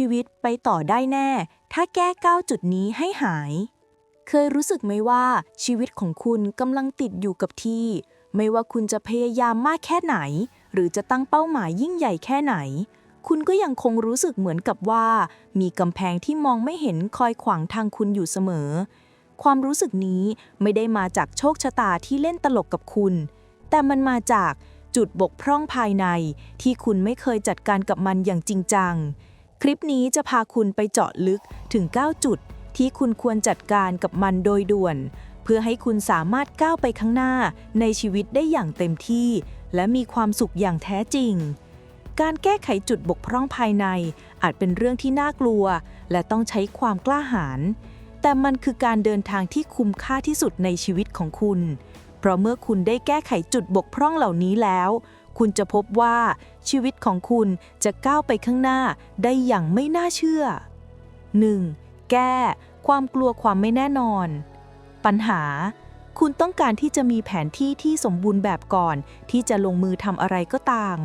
ชีวิตไปต่อได้แน่ ถ้าแก้ 9 จุดนี้ให้หาย เคยรู้สึกไหมว่าชีวิตของคุณกำลังติดอยู่กับที่ ไม่ว่าคุณจะพยายามมากแค่ไหน หรือจะตั้งเป้าหมายยิ่งใหญ่แค่ไหน คุณก็ยังคงรู้สึกเหมือนกับว่า มีกำแพงที่มองไม่เห็นคอยขวางทางคุณอยู่เสมอ ความรู้สึกนี้ไม่ได้มาจากโชคชะตาที่เล่นตลกกับคุณ แต่มันมาจากจุดบกพร่องภายในที่คุณไม่เคยจัดการกับมันอย่างจริงจัง คลิปนี้จะพาคุณไปเจาะลึกถึง 9 จุด ที่คุณควรจัดการกับมันโดยด่วน เพื่อให้คุณสามารถก้าวไปข้างหน้าในชีวิตได้อย่างเต็มที่ และมีความสุขอย่างแท้จริง การแก้ไขจุดบกพร่องภายใน อาจเป็นเรื่องที่น่ากลัว และต้องใช้ความกล้าหาญแต่มันคือการเดินทางที่คุ้มค่าที่สุดในชีวิตของคุณ เพราะเมื่อคุณได้แก้ไขจุดบกพร่องเหล่านี้แล้ว คุณจะพบว่าชีวิตของคุณจะก้าวไปข้างหน้าได้อย่างไม่น่าเชื่อ 1. แก้ความกลัวความไม่แน่นอน ปัญหา คุณต้องการที่จะมีแผนที่ที่สมบูรณ์แบบก่อน ที่จะลงมือทำอะไรก็ตาม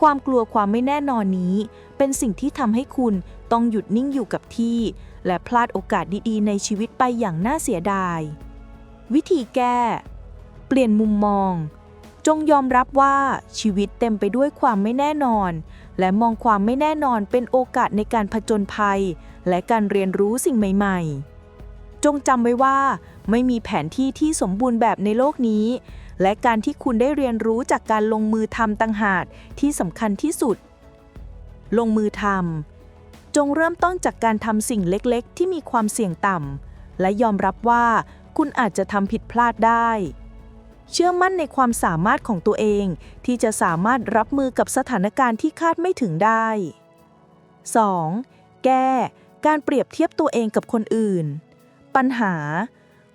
ความกลัวความไม่แน่นอนนี้ เป็นสิ่งที่ทำให้คุณต้องหยุดนิ่งอยู่กับที่ และพลาดโอกาสดีๆ ในชีวิตไปอย่างน่าเสียดาย วิธีแก้ เปลี่ยนมุมมอง จงยอมรับว่าชีวิตเต็มไปด้วยความไม่แน่นอน และมองความไม่แน่นอนเป็นโอกาสในการผจญภัย และการเรียนรู้สิ่งใหม่ ๆ จงจำไว้ว่า ไม่มีแผนที่ที่สมบูรณ์แบบในโลกนี้ และการที่คุณได้เรียนรู้จากการลงมือทำต่างหากที่สำคัญที่สุด ลงมือทำจงเริ่มต้นจากการทำสิ่งเล็กๆ ที่มีความเสี่ยงต่ำและยอมรับว่าคุณอาจจะทำผิดพลาดได้ เชื่อมั่นในความสามารถของตัวเอง ที่จะสามารถรับมือกับสถานการณ์ที่คาดไม่ถึงได้ 2. แก้ การเปรียบเทียบตัวเองกับคนอื่น ปัญหา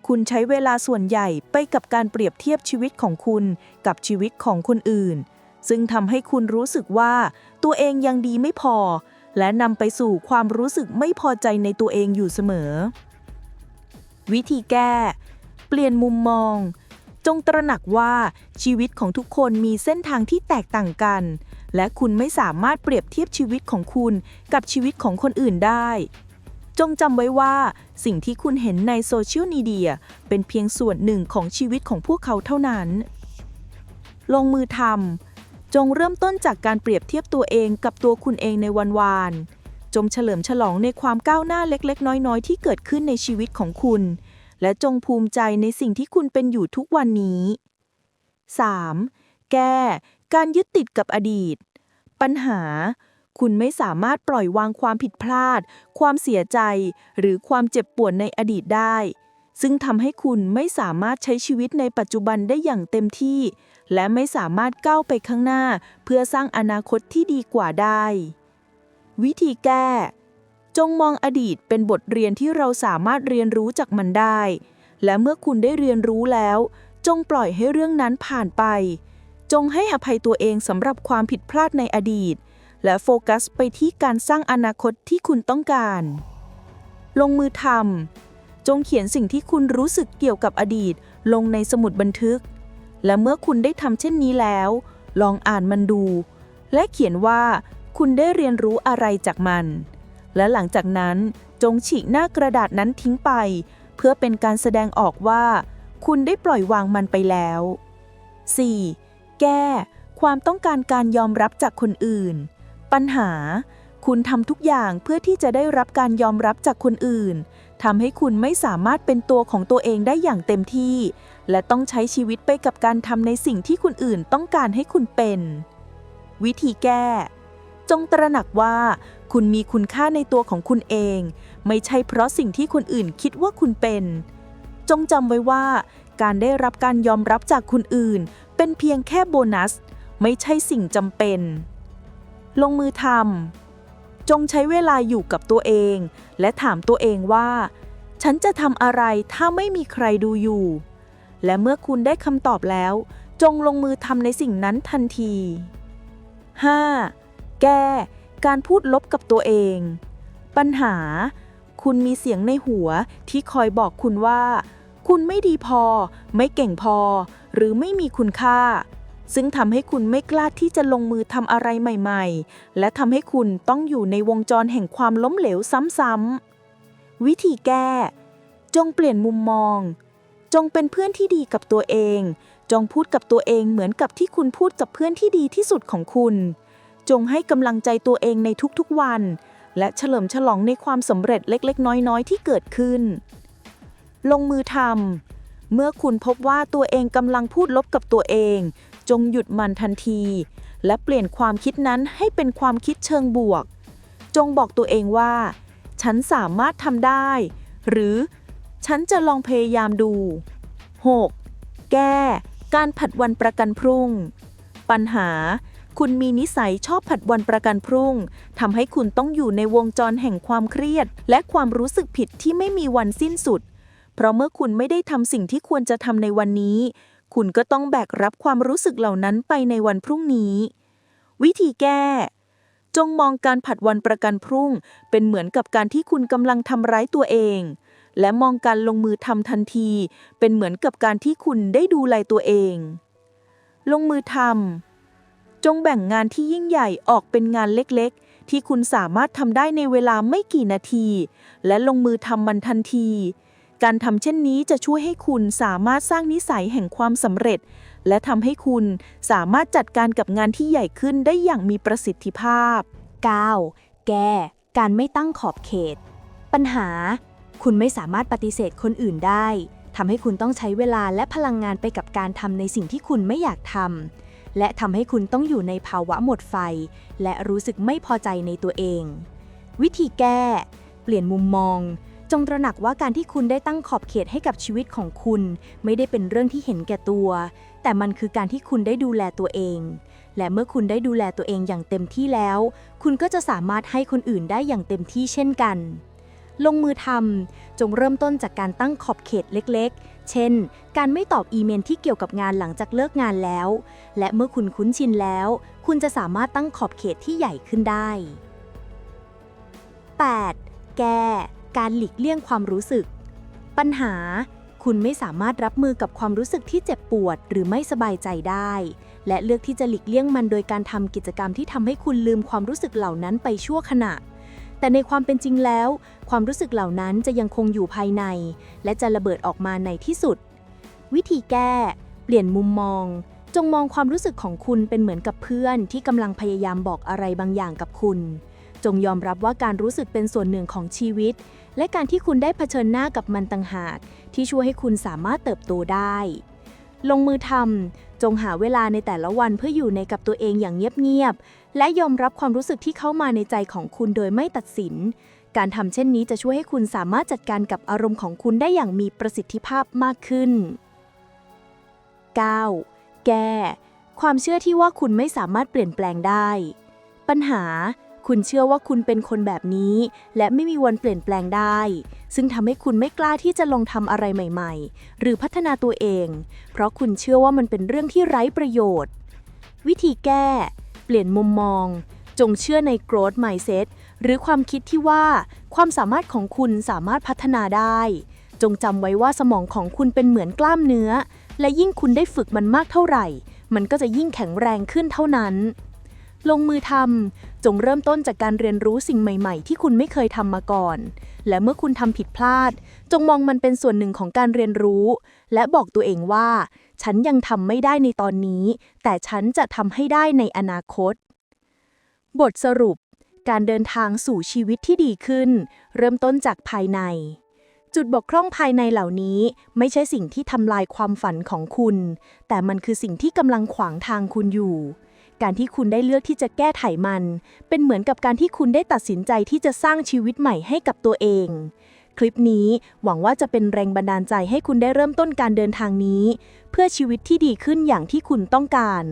คุณใช้เวลาส่วนใหญ่ไปกับการเปรียบเทียบชีวิตของคุณกับชีวิตของคนอื่น ซึ่งทำให้คุณรู้สึกว่าตัวเองยังดีไม่พอ และนำไปสู่ความรู้สึกไม่พอใจในตัวเองอยู่เสมอ วิธีแก้ เปลี่ยนมุมมอง จงตระหนักว่าชีวิตของทุกคนมีเส้นทางที่แตกต่างกัน และคุณไม่สามารถเปรียบเทียบชีวิตของคุณกับชีวิตของคนอื่นได้ จงจำไว้ว่า สิ่งที่คุณเห็นในโซเชียลมีเดียเป็นเพียงส่วนหนึ่งของชีวิตของพวกเขาเท่านั้น ลงมือทำจงเริ่มต้นจากการเปรียบเทียบตัวเองกับตัวคุณเองในวันวานจงเฉลิมฉลองในความก้าวหน้าเล็กๆ น้อยๆ ที่เกิดขึ้นในชีวิตของคุณ และจงภูมิใจในสิ่งที่คุณเป็นอยู่ทุกวันนี้ 3. แก้ การยึดติดกับอดีต ปัญหา คุณไม่สามารถปล่อยวางความผิดพลาด ความเสียใจ หรือความเจ็บปวดในอดีตได้ ซึ่งทำให้คุณไม่สามารถใช้ชีวิตในปัจจุบันได้อย่างเต็มที่ และไม่สามารถก้าวไปข้างหน้า เพื่อสร้างอนาคตที่ดีกว่าได้ วิธีแก้ จงมองอดีตเป็นบทเรียนที่เราสามารถเรียนรู้จากมันได้ และเมื่อคุณได้เรียนรู้แล้ว จงปล่อยให้เรื่องนั้นผ่านไป จงให้อภัยตัวเองสำหรับความผิดพลาดในอดีต และโฟกัสไปที่การสร้างอนาคตที่คุณต้องการ ลงมือทำจงเขียนสิ่งที่คุณรู้สึกเกี่ยวกับอดีต ลงในสมุดบันทึก และเมื่อคุณได้ทำเช่นนี้แล้ว ลองอ่านมันดู และเขียนว่าคุณได้เรียนรู้อะไรจากมัน และหลังจากนั้นจงฉีกหน้ากระดาษนั้นทิ้งไป เพื่อเป็นการแสดงออกว่า คุณได้ปล่อยวางมันไปแล้ว 4. แก้ ความต้องการการยอมรับจากคนอื่น ปัญหา คุณทำทุกอย่างเพื่อที่จะได้รับการยอมรับจากคนอื่นทำให้คุณไม่สามารถเป็นตัวของตัวเองได้อย่างเต็มที่ และต้องใช้ชีวิตไปกับการทำในสิ่งที่คนอื่นต้องการให้คุณเป็น วิธีแก้ จงตระหนักว่า คุณมีคุณค่าในตัวของคุณเอง ไม่ใช่เพราะสิ่งที่คนอื่นคิดว่าคุณเป็น จงจำไว้ว่า การได้รับการยอมรับจากคนอื่น เป็นเพียงแค่โบนัส ไม่ใช่สิ่งจำเป็น ลงมือทำจงใช้เวลาอยู่กับตัวเอง และถามตัวเองว่า ฉันจะทำอะไรถ้าไม่มีใครดูอยู่ และเมื่อคุณได้คำตอบแล้ว จงลงมือทำในสิ่งนั้นทันที 5. แก้ การพูดลบกับตัวเอง ปัญหา คุณมีเสียงในหัวที่คอยบอกคุณว่า คุณไม่ดีพอ ไม่เก่งพอ หรือไม่มีคุณค่า ซึ่งทำให้คุณไม่กล้าที่จะลงมือทำอะไรใหม่ ๆ และทำให้คุณต้องอยู่ในวงจรแห่งความล้มเหลวซ้ำๆ วิธีแก้ จงเปลี่ยนมุมมอง จงเป็นเพื่อนที่ดีกับตัวเองจงพูดกับตัวเองเหมือนกับที่คุณพูดกับเพื่อนที่ดีที่สุดของคุณ จงให้กำลังใจตัวเองในทุกๆวัน และเฉลิมฉลองในความสำเร็จเล็ก ๆ น้อย ๆ ที่เกิดขึ้น ลงมือทำเมื่อคุณพบว่าตัวเองกำลังพูดลบกับตัวเอง จงหยุดมันทันที และเปลี่ยนความคิดนั้นให้เป็นความคิดเชิงบวก จงบอกตัวเองว่า ฉันสามารถทำได้ หรือฉันจะลองพยายามดู 6. แก้ การผัดวันประกันพรุ่ง ปัญหา คุณมีนิสัยชอบผัดวันประกันพรุ่งทำให้คุณต้องอยู่ในวงจรแห่งความเครียด และความรู้สึกผิดที่ไม่มีวันสิ้นสุด เพราะเมื่อคุณไม่ได้ทำสิ่งที่ควรจะทำในวันนี้ คุณก็ต้องแบกรับความรู้สึกเหล่านั้นไปในวันพรุ่งนี้ วิธีแก้ จงมองการผัดวันประกันพรุ่ง เป็นเหมือนกับการที่คุณกำลังทำร้ายตัวเองและมองการลงมือทำทันที เป็นเหมือนกับการที่คุณได้ดูแลตัวเอง ลงมือทำ จงแบ่งงานที่ยิ่งใหญ่ออกเป็นงานเล็กๆ ที่คุณสามารถทำได้ในเวลาไม่กี่นาที และลงมือทำมันทันที การทำเช่นนี้จะช่วยให้คุณสามารถสร้างนิสัยแห่งความสำเร็จ และทำให้คุณสามารถจัดการกับงานที่ใหญ่ขึ้นได้อย่างมีประสิทธิภาพ 9. แก้การไม่ตั้งขอบเขต ปัญหา คุณไม่สามารถปฏิเสธคนอื่นได้ทำให้คุณต้องใช้เวลาและพลังงานไปกับการทำในสิ่งที่คุณไม่อยากทำ และทำให้คุณต้องอยู่ในภาวะหมดไฟ และรู้สึกไม่พอใจในตัวเอง วิธีแก้ เปลี่ยนมุมมอง จงตระหนักว่าการที่คุณได้ตั้งขอบเขตให้กับชีวิตของคุณ ไม่ได้เป็นเรื่องที่เห็นแก่ตัว แต่มันคือการที่คุณได้ดูแลตัวเอง และเมื่อคุณได้ดูแลตัวเองอย่างเต็มที่แล้ว คุณก็จะสามารถให้คนอื่นได้อย่างเต็มที่เช่นกัน ลงมือทำจงเริ่มต้นจากการตั้งขอบเขตเล็กๆ เช่น การไม่ตอบอีเมลที่เกี่ยวกับงานหลังจากเลิกงานแล้ว และเมื่อคุณคุ้นชินแล้ว คุณจะสามารถตั้งขอบเขตที่ใหญ่ขึ้นได้ 8. แก้การหลีกเลี่ยงความรู้สึก ปัญหา คุณไม่สามารถรับมือกับความรู้สึกที่เจ็บปวด หรือไม่สบายใจได้ และเลือกที่จะหลีกเลี่ยงมันโดยการทำกิจกรรมที่ทำให้คุณลืมความรู้สึกเหล่านั้นไปชั่วขณะ แต่ในความเป็นจริงแล้ว ความรู้สึกเหล่านั้นจะยังคงอยู่ภายใน และจะระเบิดออกมาในที่สุด วิธีแก้ เปลี่ยนมุมมอง จงมองความรู้สึกของคุณเป็นเหมือนกับเพื่อนที่กำลังพยายามบอกอะไรบางอย่างกับคุณ จงยอมรับว่าการรู้สึกเป็นส่วนหนึ่งของชีวิต และการที่คุณได้เผชิญหน้ากับมันต่างหากที่ช่วยให้คุณสามารถเติบโตได้ ลงมือทำจงหาเวลาในแต่ละวันเพื่ออยู่ในกับตัวเองอย่างเงียบ และยอมรับความรู้สึกที่เข้ามาในใจของคุณโดยไม่ตัดสิน การทำเช่นนี้จะช่วยให้คุณสามารถจัดการกับอารมณ์ของคุณได้อย่างมีประสิทธิภาพมากขึ้น 9. แก้ ความเชื่อที่ว่าคุณไม่สามารถเปลี่ยนแปลงได้ ปัญหา คุณเชื่อว่าคุณเป็นคนแบบนี้ และไม่มีวันเปลี่ยนแปลงได้ ซึ่งทำให้คุณไม่กล้าที่จะลองทำอะไรใหม่ ๆ หรือพัฒนาตัวเอง เพราะคุณเชื่อว่ามันเป็นเรื่องที่ไร้ประโยชน์ วิธีแก้ ปลี่ยนมุมมอง จงเชื่อใน growth mindset หรือความคิดที่ว่า ความสามารถของคุณสามารถพัฒนาได้ จงจำไว้ว่าสมองของคุณเป็นเหมือนกล้ามเนื้อ และยิ่งคุณได้ฝึกมันมากเท่าไหร่ มันก็จะยิ่งแข็งแรงขึ้นเท่านั้น ลงมือทำจงเริ่มต้นจากการเรียนรู้สิ่งใหม่ ๆ ที่คุณไม่เคยทำมาก่อน และเมื่อคุณทำผิดพลาด จงมองมันเป็นส่วนหนึ่งของการเรียนรู้ และบอกตัวเองว่า ฉันยังทำไม่ได้ในตอนนี้ แต่ฉันจะทำให้ได้ในอนาคต บทสรุป การเดินทางสู่ชีวิตที่ดีขึ้น เริ่มต้นจากภายใน จุดบกพร่องภายในเหล่านี้ไม่ใช่สิ่งที่ทำลายความฝันของคุณ แต่มันคือสิ่งที่กำลังขวางทางคุณอยู่ การที่คุณได้เลือกที่จะแก้ไขมัน เป็นเหมือนกับการที่คุณได้ตัดสินใจที่จะสร้างชีวิตใหม่ให้กับตัวเอง คลิปนี้หวังว่าจะเป็นแรงบันดาลใจให้คุณได้เริ่มต้นการเดินทางนี้ เพื่อชีวิตที่ดีขึ้นอย่างที่คุณต้องการ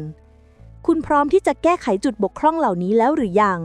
คุณพร้อมที่จะแก้ไขจุดบกพร่องเหล่านี้แล้วหรือยัง